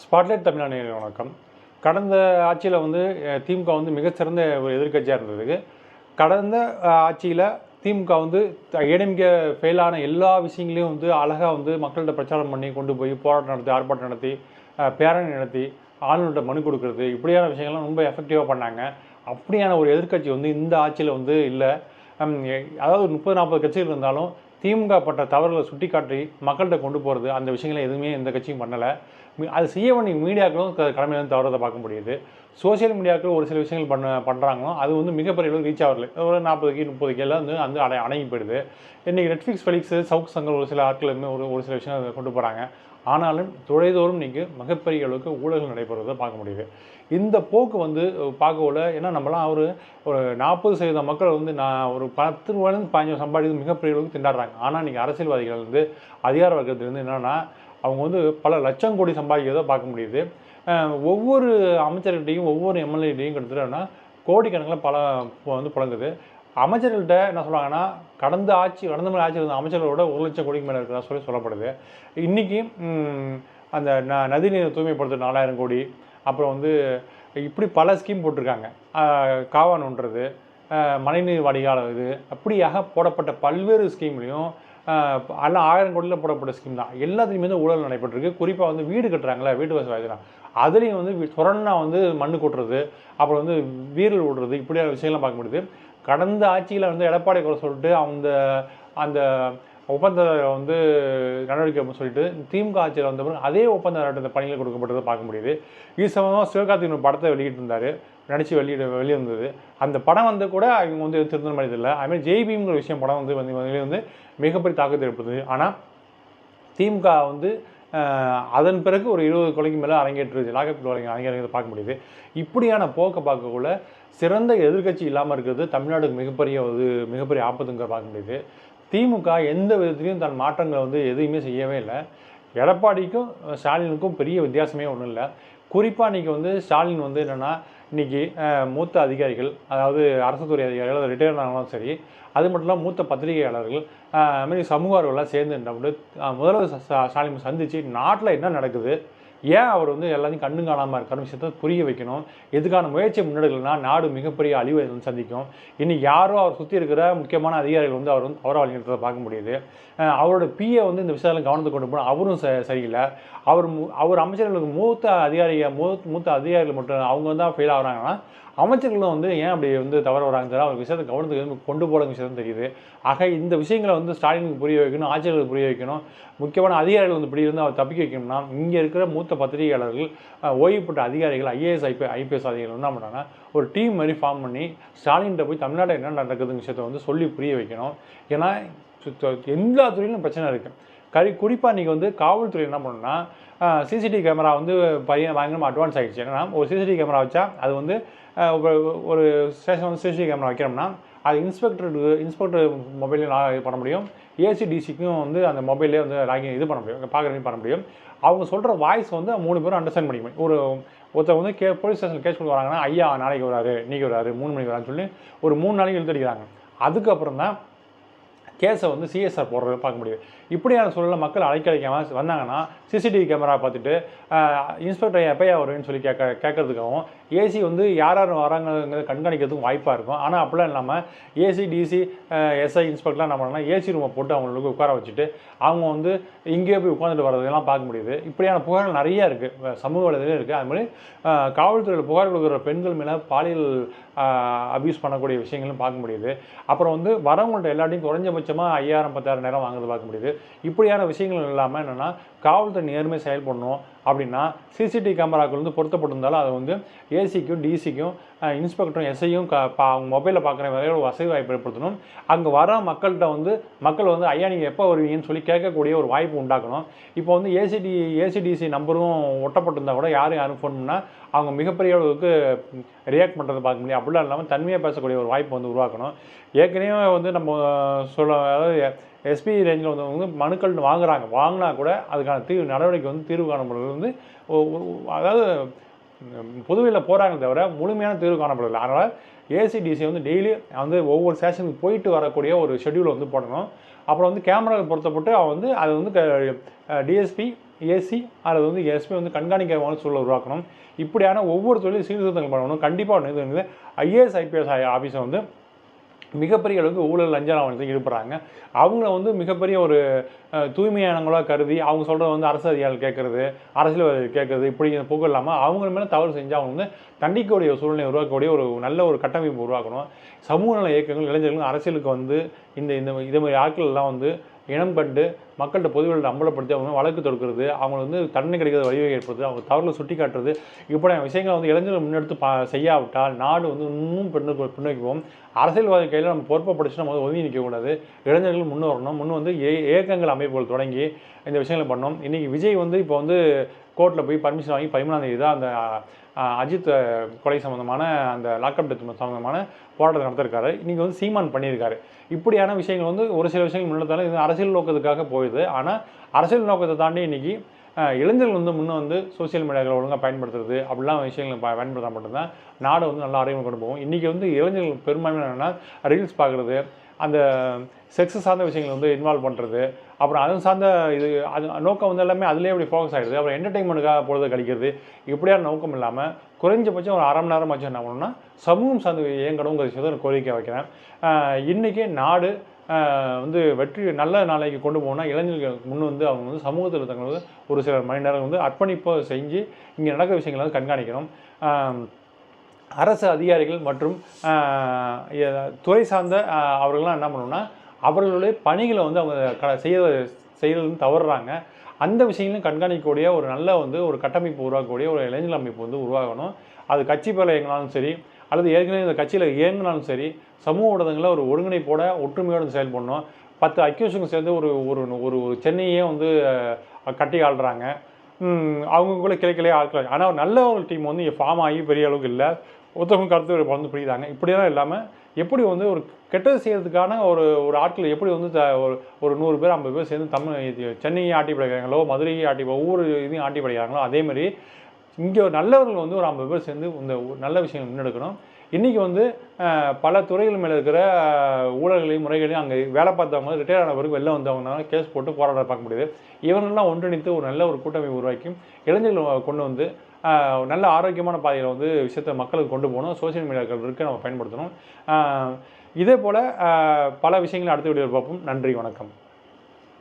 Spotlight Tamil Nadu வணக்கம். கடந்த ஆட்சியில் வந்து திமுக வந்து மிகச்சிறந்த ஒரு எதிர்க்கட்சியாக இருந்ததுக்கு. கடந்த ஆட்சியில் திமுக வந்து ஏடிஎம்கே ஃபெயிலான எல்லா விஷயங்களையும் வந்து அழகாக வந்து மக்கள்கிட்ட பிரச்சாரம் பண்ணி கொண்டு போய் போராட்டம் நடத்தி ஆர்ப்பாட்டம் நடத்தி பேரணி நடத்தி ஆளுநர்கிட்ட மனு கொடுக்கறது இப்படியான விஷயங்கள்லாம் ரொம்ப எஃபெக்டிவாக பண்ணாங்க. அப்படியான ஒரு எதிர்க்கட்சி வந்து இந்த ஆட்சியில் வந்து இல்லை. அதாவது முப்பது நாற்பது கட்சிகள் இருந்தாலும் திமுக பட்ட தவறுகளை சுட்டி காட்டி மக்கள்கிட்ட கொண்டு போகிறது அந்த விஷயங்களை எதுவுமே எந்த கட்சியும் பண்ணலை. அது செய்ய வேண்டிய மீடியாக்களும் க- கடமையிலேருந்து தவறதை பார்க்க முடியுது. சோசியல் மீடியாவுக்கு ஒரு சில விஷயங்கள் பண்ண பண்ணுறாங்களோ அது வந்து மிகப்பெரிய அளவுக்கு ரீச் ஆகல. ஒரு நாற்பதுக்கு முப்பது எல்லாம் வந்து அந்த அடை அடங்கி போயிடுது. இன்றைக்கி நெட்ஃப்ளிக்ஸ் ஃபெலிக்ஸ் சவுக் சங்கர் ஒரு சில ஆட்களுமே ஒரு ஒரு சில விஷயம் கொண்டு போகிறாங்க ஆனாலும் துறைதோறும் இன்றைக்கி மிகப்பெரிய அளவுக்கு ஊழல்கள் நடைபெறுவதை பார்க்க முடியுது. இந்த போக்கு வந்து பார்க்கல ஏன்னா நம்மலாம் ஒரு ஒரு நாற்பது சதவீத மக்கள் வந்து நான் ஒரு பத்து ரூபாயிலேருந்து பதினஞ்சு சம்பாதிக்கிறது மிகப்பெரிய அளவுக்கு திண்டாடுறாங்க. ஆனால் நீங்கள் அரசியல்வாதிகள் வந்து அதிகார வர்க்கத்துலேருந்து என்னென்னா அவங்க வந்து பல லட்சம் கோடி சம்பாதிக்கிறத பார்க்க முடியுது. ஒவ்வொரு அமைச்சர்கிட்டையும் ஒவ்வொரு எம்எல்ஏட்டையும் கிட்டத்தட்ட கோடிக்கணக்கில் பல வந்து புழங்குது. அமைச்சர்கள்ட்ட என்ன சொல்கிறாங்கன்னா கடந்த ஆட்சி கடந்த மாதிரி ஆட்சியில் இருந்த அமைச்சர்களோட ஒரு லட்சம் கோடிக்கு மேலே இருக்கிறதா சொல்லி சொல்லப்படுது. இன்றைக்கி அந்த ந நதிநீரை தூய்மைப்படுத்த நாலாயிரம் கோடி அப்புறம் வந்து இப்படி பல ஸ்கீம் போட்டிருக்காங்க. காவான் ஒன்றது மழைநீர் வடிகால் இது அப்படியாக போடப்பட்ட பல்வேறு ஸ்கீம்லையும் எல்லாம் ஆயிரம் கோடியில் போடப்பட்ட ஸ்கீம் தான். எல்லாத்துலேயுமே வந்து ஊழல் நடைபெற்றிருக்கு. குறிப்பாக வந்து வீடு கட்டுறாங்களே வீட்டு வசதி வாய்க்கலாம் அதுலேயும் வந்து சொரணா வந்து மண்ணு கொட்டுறது அப்புறம் வந்து வீரல் விடுறது இப்படியான விஷயம்லாம் பார்க்க முடியுது கடந்த ஆட்சியில் வந்து எடப்பாடி குறை சொல்லிட்டு அந்த அந்த ஒப்பந்த வந்து நடவடிக்கை அப்படின்னு சொல்லிட்டு திமுக ஆட்சியில் வந்த பிறகு அதே ஒப்பந்த இந்த பணிகள் கொடுக்கப்பட்டதை பார்க்க முடியுது. இது சம்பந்தமாக சிவகார்த்திகேயன் ஒரு படத்தை வெளியிட்டிருந்தாரு நடித்து வெளியிட வெளியிருந்தது அந்த படம் வந்து கூட இவங்க வந்து திருந்த மாதிரி இல்லை அதுமாதிரி ஜெய்பிங்கிற விஷயம் படம் வந்து வந்து வந்து மிகப்பெரிய தாக்கத்தை ஏற்படுத்துது. ஆனால் திமுக வந்து அதன் பிறகு ஒரு இருபது கொலைக்கு மேலே அரங்கேற்றுது லாகப்பில் வரைக்கும் அரங்கேறதை பார்க்க முடியுது. இப்படியான போக்கை பார்க்கக்குள்ள சிறந்த எதிர்க்கட்சி இல்லாமல் இருக்கிறது தமிழ்நாடுக்கு மிகப்பெரிய ஒரு மிகப்பெரிய ஆபத்துங்கிற பார்க்க முடியுது. திமுக எந்த விதத்துலையும் தன் மாற்றங்களை வந்து எதையுமே செய்யவே இல்லை. எடப்பாடிக்கும் ஸ்டாலினுக்கும் பெரிய வித்தியாசமே ஒன்றும் இல்லை. குறிப்பாக இன்றைக்கி வந்து ஸ்டாலின் வந்து என்னென்னா இன்றைக்கி மூத்த அதிகாரிகள் அதாவது அரசு துறை அதிகாரிகள் ரிட்டையர் ஆனாலும் சரி அது மட்டும் இல்லாமல் மூத்த பத்திரிகையாளர்கள் அஹ், அது மாதிரி சமூக ஆர்வலாம் சேர்ந்து என்ன முதல்வர் ஸ்டாலின் சந்தித்து நாட்டில் என்ன நடக்குது ஏன் அவர் வந்து எல்லாத்தையும் கண்ணு காணாமல் இருக்கான விஷயத்தை புரிய வைக்கணும்? எதுக்கான முயற்சி முன்னெடுக்கலைன்னா நாடு மிகப்பெரிய அழிவை வந்து சந்திக்கும். இன்னைக்கு யாரோ அவர் சுற்றி இருக்கிற முக்கியமான அதிகாரிகள் வந்து அவர் வந்து அவரை வழிநடத்துறதை பார்க்க முடியுது. அவரோட பிஏ வந்து இந்த விஷயத்தில் கவனத்தை கொண்டு போனால் அவரும் ச சரியில்லை. அவர் அவர் அமைச்சர்களுக்கு மூத்த அதிகாரிகள் மூத்த மூத்த அதிகாரிகள் மட்டும் அவங்க வந்து ஃபெயில் ஆகிறாங்கன்னா அமைச்சர்களும் வந்து ஏன் அப்படி வந்து தவற வராங்க தெரியல அவர் விஷயத்தை கவனத்துக்கு கொண்டு போகிற விஷயம் தெரியுது. ஆக இந்த விஷயங்களை வந்து ஸ்டாலினுக்கு புரிய வைக்கணும் ஆட்சியர்களுக்கு புரிய வைக்கணும். முக்கியமான அதிகாரிகள் வந்து இப்படி இருந்து அவர் தப்பிக்க வைக்கணும்னா இங்கே இருக்கிற மூத்த பத்திரிகையாளர்கள் ஓய்வு பெற்ற அதிகாரிகள் ஐஏஎஸ் ஐபி ஐபிஎஸ் அதிகாரிகள் என்ன பண்ணுறாங்கன்னா ஒரு டீம் மாதிரி ஃபார்ம் பண்ணி ஸ்டாலின்கிட்ட போய் தமிழ்நாட்டில் என்ன நடக்குதுங்க விஷயத்தை வந்து சொல்லி புரிய வைக்கணும். ஏன்னா சுத்த- எல்லா துறையிலும் பிரச்சனை இருக்குது கரி குறிப்பாக நீங்கள் வந்து காவல்துறை என்ன பண்ணுன்னா சிசிடிவி கேமரா வந்து பையன் பயங்கரமாக அட்வான்ஸ் ஆகிடுச்சு ஏன்னா ஒரு சிசிடிவி கேமரா வச்சா அது வந்து ஒரு- ஸ்டேஷன் வந்து சிசிடிவி கேமரா வைக்கிறோம்னா அது இன்ஸ்பெக்டருக்கு இன்ஸ்பெக்டர் மொபைலையும் இது பண்ண முடியும். ஏசிடிசிக்கும் வந்து அந்த மொபைலே வந்து லாகின் இது பண்ண முடியும். பார்க்குறதையும் பண்ண முடியும். அவங்க சொல்கிற வாய்ஸ் வந்து மூணு பேரும் அண்டர்ஸ்டாண்ட் பண்ணிக்க முடியும். ஒரு ஒருத்தர் வந்து கே போலீஸ் ஸ்டேஷன் கேஸ் கொடுக்க வராங்கன்னா ஐயா நாளைக்கு வராரு இன்றைக்கி வராரு மூணு மணிக்கு வரான்னு சொல்லி ஒரு மூணு நாளைக்கு இழுத்தடிக்கிறாங்க அதுக்கப்புறம் தான் கேஸை வந்து சிஎஸ்ஆர் போடுறது பார்க்க முடியும். இப்படியான சூழலில் மக்கள் அழைக்கழிக்காம வந்தாங்கன்னா சிசிடிவி கேமரா பார்த்துட்டு இன்ஸ்பெக்டர் எப்பயா வருவேன்னு சொல்லி கேட்க கேட்கறதுக்காகவும் ஏசி வந்து யார் யார் வராங்கிறத கண்காணிக்கிறதுக்கும் வாய்ப்பாக இருக்கும். ஆனால் அப்படிலாம் இல்லாமல் ஏசி டிசி எஸ்ஐ இன்ஸ்பெக்டர்லாம் நம்ம பண்ணலாம் ஏசி ரூமை போட்டு அவங்களுக்கு உட்கார வச்சுட்டு அவங்க வந்து இங்கேயே போய் உட்காந்துட்டு வர்றதெல்லாம் பார்க்க முடியுது. இப்படியான புகார்கள் நிறைய இருக்குது சமூக வலைதளம் இருக்குது அதுமாதிரி காவல்துறையில் புகார் கொடுக்குற பெண்கள் மேலே பாலியல் அபியூஸ் பண்ணக்கூடிய விஷயங்களும் பார்க்க முடியுது. அப்புறம் வந்து வரவங்கள்ட்ட எல்லாத்தையும் குறைஞ்சபட்சமாக ஐயாயிரம் பத்தாயிரம் நேரம் வாங்குறது பார்க்க முடியுது. இப்படியான விஷயங்கள் இல்லாமல் என்னென்னா காவல்துறை நேர்மை செயல்படணும். அப்படின்னா சிசிடிவி கேமராக்கள் வந்து பொருத்தப்பட்டிருந்தாலும் அதை வந்து ஏசிக்கும் டிசிக்கும் இன்ஸ்பெக்டரும் எஸ்ஐயும் க பா அவங்க மொபைலில் பார்க்குற வகையில் ஒரு வசதி வாய்ப்பு ஏற்படுத்தணும். அங்கே வர மக்கள்கிட்ட வந்து மக்கள் வந்து ஐயா நீங்கள் எப்போ வருவீங்கன்னு சொல்லி கேட்கக்கூடிய ஒரு வாய்ப்பு உண்டாக்கணும். இப்போ வந்து ஏசிடி ஏசிடிசி நம்பரும் ஒட்டப்பட்டிருந்தா கூட யாரும் யாரும் ஃபோன் பண்ணால் அவங்க மிகப்பெரிய அளவுக்கு ரியாக்ட் பண்ணுறது பார்க்க முடியும். அப்படிலாம் இல்லாமல் தன்மையாக பேசக்கூடிய ஒரு வாய்ப்பு வந்து உருவாக்கணும். ஏற்கனவே வந்து நம்ம சொல்ல அதாவது எஸ்பி ரேஞ்சில் வந்து மனுக்கள் வாங்குறாங்க. வாங்கினா கூட அதுக்கான தீர்வு நடவடிக்கை வந்து தீர்வு காணப்படுறது வந்து அதாவது பொதுவையில் போகிறாங்க தவிர முழுமையான தீர்வு காணப்படவில்லை. அதனால் ஏசிடிசி வந்து டெய்லி வந்து ஒவ்வொரு ஸ்டேஷனுக்கு போயிட்டு வரக்கூடிய ஒரு ஷெட்யூலை வந்து போடணும். அப்புறம் வந்து கேமரா பொருத்தப்பட்டு அவன் வந்து அது வந்து டிஎஸ்பி ஏசி அல்லது வந்து எஸ்பி வந்து கண்காணிக்கிறவங்க சூழல் உருவாக்கணும். இப்படியான ஒவ்வொரு தொழிலும் சீர்திருத்தங்கள் பண்ணணும். கண்டிப்பாக இது வந்து ஐஏஎஸ் ஐபிஎஸ் ஆஃபீஸை வந்து மிகப்பெரிய அளவுக்கு ஊழல் லஞ்ச லாவணத்தில் ஈடுபடுறாங்க. அவங்கள வந்து மிகப்பெரிய ஒரு தூய்மையானவங்களாக கருதி அவங்க சொல்கிறது வந்து அரசு அதிகாரிகள் கேட்குறது அரசியல்வாதிகள் கேட்குறது இப்படி போக்கு இல்லாமல் அவங்க மேலே தவறு செஞ்சால் அவங்க வந்து தண்டிக்கக்கூடிய சூழ்நிலை உருவாக்கக்கூடிய ஒரு நல்ல ஒரு கட்டமைப்பு உருவாக்கணும். சமூக நல இயக்கங்கள் இளைஞர்கள் அரசியலுக்கு வந்து இந்த இந்த இதே மாதிரி ஆட்கள் எல்லாம் வந்து இனம் கண்டு மக்கள்கிட்ட பொதுவெளியில் அம்பலப்படுத்தி அவங்க வழக்கு தொடுக்கிறது அவங்க வந்து தண்டனை கிடைக்கிறது வழிவகை ஏற்படுது அவங்க தவறுல சுட்டி காட்டுறது இப்படி விஷயங்களை வந்து இளைஞர்கள் முன்னெடுத்து பா செய்யாவிட்டால் நாடு வந்து இன்னும் பின்னு பின்னோக்கி போகும். அரசியல்வாதி கையில் நம்ம பொறுப்பை படிச்சு நம்ம வந்து ஒதுங்கி நிற்கக்கூடாது இளைஞர்கள் முன்னே வரணும். முன் வந்து ஏ இயக்கங்கள் அமைப்புகள் தொடங்கி இந்த விஷயங்களை பண்ணோம் இன்றைக்கி விஜய் வந்து இப்போ வந்து கோர்ட்டில் போய் பர்மிஷன் வாங்கி பதிமூணாந்தேதி தான் அந்த அஜித் கொலை சம்மந்தமான அந்த லாக்அப் டெத் சம்மந்தமான போராட்டத்தை நடத்திருக்காரு. இன்றைக்கி வந்து சீமான் பண்ணியிருக்காரு. இப்படியான விஷயங்கள் வந்து ஒரு சில விஷயங்கள் முன்னெடுத்தாலும் இது அரசியல் நோக்கத்துக்காக போயிடுது. ஆனால் அரசியல் நோக்கத்தை தாண்டி இன்றைக்கி இளைஞர்கள் வந்து முன்னே வந்து சோஷியல் மீடியாக்களை ஒழுங்காக பயன்படுத்துறது அப்படிலாம் விஷயங்கள் ப பயன்படுத்தா மட்டும்தான் நாடு வந்து நல்லா அறிமுகம் கொண்டு போகும். இன்றைக்கி வந்து இளைஞர்கள் பெரும்பான்மை என்னென்னா ரீல்ஸ் பார்க்குறது அந்த செக்ஸ் சார்ந்த விஷயங்களை வந்து இன்வால்வ் பண்ணுறது அப்புறம் அது சார்ந்த இது அது நோக்கம் வந்து எல்லாமே அதிலே அப்படி ஃபோக்கஸ் ஆகிடுது அப்புறம் என்டர்டைன்மெண்ட்டுக்காக பொழுது கழிக்கிறது இப்படியான நோக்கம் இல்லாமல் குறைஞ்சபட்சம் ஒரு அரை மணி நேரம் ஆச்சு என்ன பண்ணணும்னா சமூகம் சார்ந்து இயங்கணுங்கிற விஷயத்தை நான் கோரிக்கை வைக்கிறேன். இன்றைக்கி நாடு வந்து வெற்றி நல்ல நாளைக்கு கொண்டு போனால் இளைஞர்கள் முன் வந்து அவங்க வந்து சமூகத்தில் தங்களுக்கு ஒரு சில மணி நேரம் வந்து அர்ப்பணிப்பை செஞ்சு இங்கே நடக்கிற விஷயங்களை வந்து கண்காணிக்கணும். அரசு அதிகாரிகள் மற்றும் துறை சார்ந்த அவர்கள்லாம் என்ன பண்ணணும்னா அவர்களுடைய பணிகளை வந்து அவங்க க செய்ய செய்கிறது தவறுறாங்க. அந்த விஷயங்களையும் கண்காணிக்கக்கூடிய ஒரு நல்ல வந்து ஒரு கட்டமைப்பு உருவாக்கக்கூடிய ஒரு இளைஞர் அமைப்பு வந்து உருவாகணும். அது கட்சி பேரில் இயங்கினாலும் சரி அல்லது ஏற்கனவே இந்த கட்சியில் இயங்கினாலும் சரி சமூக ஊடகங்களில் ஒரு ஒருங்கிணைப்போட ஒற்றுமையோடு செயல்படணும். பத்து அக்யூஷங்க சேர்ந்து ஒரு ஒரு ஒரு சென்னையே வந்து கட்டி ஆள்றாங்க. ம், அவங்களுக்குள்ள ஆட்கள். ஆனால் நல்ல ஒரு டீம் வந்து இங்கே ஃபார்ம் ஆகி பெரிய அளவுக்கு இல்லை. ஒருத்தவங்க கருத்து வந்து புரியுதாங்க? இப்படியெல்லாம் இல்லாமல் எப்படி வந்து ஒரு கெட்டது செய்கிறதுக்கான ஒரு ஒரு ஆட்கள் எப்படி வந்து த- ஒரு ஒரு நூறு பேர் ஐம்பது பேர் சேர்ந்து தமிழ் சென்னையை ஆட்டி படைக்கிறாங்களோ மதுரையை ஆட்டி ஒவ்வொரு இதையும் ஆட்டி படைக்கிறாங்களோ அதே மாதிரி இங்கே நல்லவர்கள் வந்து ஒரு ஐம்பது பேர் சேர்ந்து இந்த நல்ல விஷயங்கள் முன்னெடுக்கணும். இன்றைக்கி வந்து பல துறைகள் மேலே இருக்கிற ஊழல்களையும் முறைகளையும் அங்கே வேலை பார்த்தவங்க ரிட்டையர் ஆன வெளில வந்தவங்கனால கேஸ் போட்டு போராட பார்க்க முடியுது. இவங்கெல்லாம் ஒன்றிணைத்து ஒரு நல்ல ஒரு கூட்டமைப்பு உருவாக்கி இளைஞர்கள் கொண்டு வந்து நல்ல ஆரோக்கியமான பாதையில் வந்து விஷயத்தை மக்களுக்கு கொண்டு போகணும். சோஷியல் மீடியாக்கள் இருக்கு நம்ம பயன்படுத்தணும். இதே போல் பல விஷயங்களை அடுத்த வீடியோவில் பார்ப்போம். நன்றி வணக்கம்.